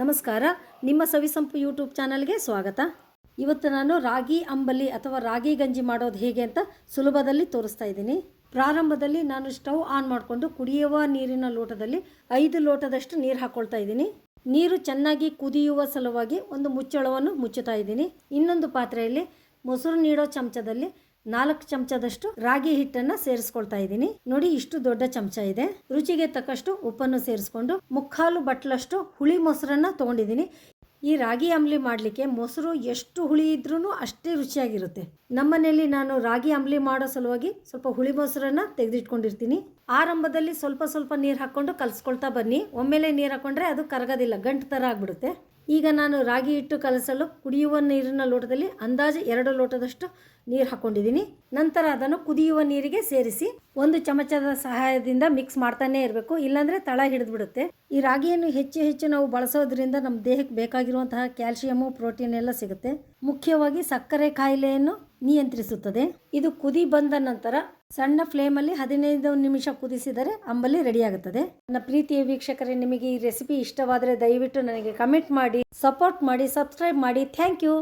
ನಮಸ್ಕಾರ. ನಿಮ್ಮ ಸವಿಸಂಪು ಯೂಟ್ಯೂಬ್ ಚಾನಲ್ಗೆ ಸ್ವಾಗತ. ಇವತ್ತು ನಾನು ರಾಗಿ, ಅಂಬಲಿ ಅಥವಾ ರಾಗಿ ಗಂಜಿ ಮಾಡೋದು ಹೇಗೆ ಅಂತ ಸುಲಭದಲ್ಲಿ ತೋರಿಸ್ತಾ ಇದ್ದೀನಿ. ಪ್ರಾರಂಭದಲ್ಲಿ ನಾನು ಸ್ಟವ್ ಆನ್ ಮಾಡಿಕೊಂಡು ಕುಡಿಯುವ ನೀರಿನ ಲೋಟದಲ್ಲಿ ಐದು ಲೋಟದಷ್ಟು ನೀರು ಹಾಕ್ಕೊಳ್ತಾ ಇದ್ದೀನಿ. ನೀರು ಚೆನ್ನಾಗಿ ಕುದಿಯುವ ಸಲುವಾಗಿ ಒಂದು ಮುಚ್ಚಳವನ್ನು ಮುಚ್ಚುತ್ತಾ ಇದ್ದೀನಿ. ಇನ್ನೊಂದು ಪಾತ್ರೆಯಲ್ಲಿ ಮೊಸರು ನೀಡೋ ಚಮಚದಲ್ಲಿ ನಾಲ್ಕು ಚಮಚದಷ್ಟು ರಾಗಿ ಹಿಟ್ಟನ್ನ ಸೇರಿಸ್ಕೊಳ್ತಾ ಇದ್ದೀನಿ. ನೋಡಿ ಇಷ್ಟು ದೊಡ್ಡ ಚಮಚ ಇದೆ. ರುಚಿಗೆ ತಕ್ಕಷ್ಟು ಉಪ್ಪನ್ನು ಸೇರಿಸ್ಕೊಂಡು ಮುಕ್ಕಾಲು ಬಟ್ಲಷ್ಟು ಹುಳಿ ಮೊಸರನ್ನ ತಗೊಂಡಿದ್ದೀನಿ. ಈ ರಾಗಿ ಅಂಬ್ಲಿ ಮಾಡಲಿಕ್ಕೆ ಮೊಸರು ಎಷ್ಟು ಹುಳಿ ಇದ್ರೂ ಅಷ್ಟೇ ರುಚಿಯಾಗಿರುತ್ತೆ. ನಮ್ಮನೆಯಲ್ಲಿ ನಾನು ರಾಗಿ ಅಂಬ್ಲಿ ಮಾಡೋ ಸಲುವಾಗಿ ಸ್ವಲ್ಪ ಹುಳಿ ಮೊಸರನ್ನ ತೆಗೆದಿಟ್ಕೊಂಡಿರ್ತೀನಿ. ಆರಂಭದಲ್ಲಿ ಸ್ವಲ್ಪ ಸ್ವಲ್ಪ ನೀರು ಹಾಕ್ಕೊಂಡು ಕಲಿಸ್ಕೊಳ್ತಾ ಬನ್ನಿ. ಒಮ್ಮೆಲೆ ನೀರು ಹಾಕೊಂಡ್ರೆ ಅದು ಕರಗೋದಿಲ್ಲ, ಗಂಟು ಥರ ಆಗ್ಬಿಡುತ್ತೆ. ಈಗ ನಾನು ರಾಗಿ ಹಿಟ್ಟು ಕಲಸಲು ಕುಡಿಯುವ ನೀರಿನ ಲೋಟದಲ್ಲಿ ಅಂದಾಜು ಎರಡು ಲೋಟದಷ್ಟು ನೀರು ಹಾಕ್ಕೊಂಡಿದ್ದೀನಿ ನಂತರ ಅದನ್ನು ಕುದಿಯುವ ನೀರಿಗೆ ಸೇರಿಸಿ ಒಂದು ಚಮಚದ ಸಹಾಯದಿಂದ ಮಿಕ್ಸ್ ಮಾಡ್ತಾನೆ ಇರಬೇಕು. ಇಲ್ಲಾಂದ್ರೆ ತಳ ಹಿಡಿದ್ಬಿಡುತ್ತೆ. ಈ ರಾಗಿಯನ್ನು ಹೆಚ್ಚು ಹೆಚ್ಚು ನಾವು ಬಳಸೋದ್ರಿಂದ ನಮ್ಮ ದೇಹಕ್ಕೆ ಬೇಕಾಗಿರುವಂತಹ ಕ್ಯಾಲ್ಸಿಯಮು, ಪ್ರೋಟೀನ್ ಎಲ್ಲ ಸಿಗುತ್ತೆ. ಮುಖ್ಯವಾಗಿ ಸಕ್ಕರೆ ಕಾಯಿಲೆಯನ್ನು ನಿಯಂತ್ರಿಸುತ್ತದೆ. ಇದು ಕುದಿ ಬಂದ ನಂತರ ಸಣ್ಣ ಫ್ಲೇಮಲ್ಲಿ ಹದಿನೈದು ನಿಮಿಷ ಕುದಿಸಿದರೆ ಅಂಬಲಿ ರೆಡಿ ಆಗುತ್ತದೆ ನನ್ನ ಪ್ರೀತಿಯ ವೀಕ್ಷಕರೇ, ನಿಮಗೆ ಈ ರೆಸಿಪಿ ಇಷ್ಟವಾದರೆ ದಯವಿಟ್ಟು ನನಗೆ ಕಮೆಂಟ್ ಮಾಡಿ, ಸಪೋರ್ಟ್ ಮಾಡಿ, ಸಬ್ಸ್ಕ್ರೈಬ್ ಮಾಡಿ. Thank you.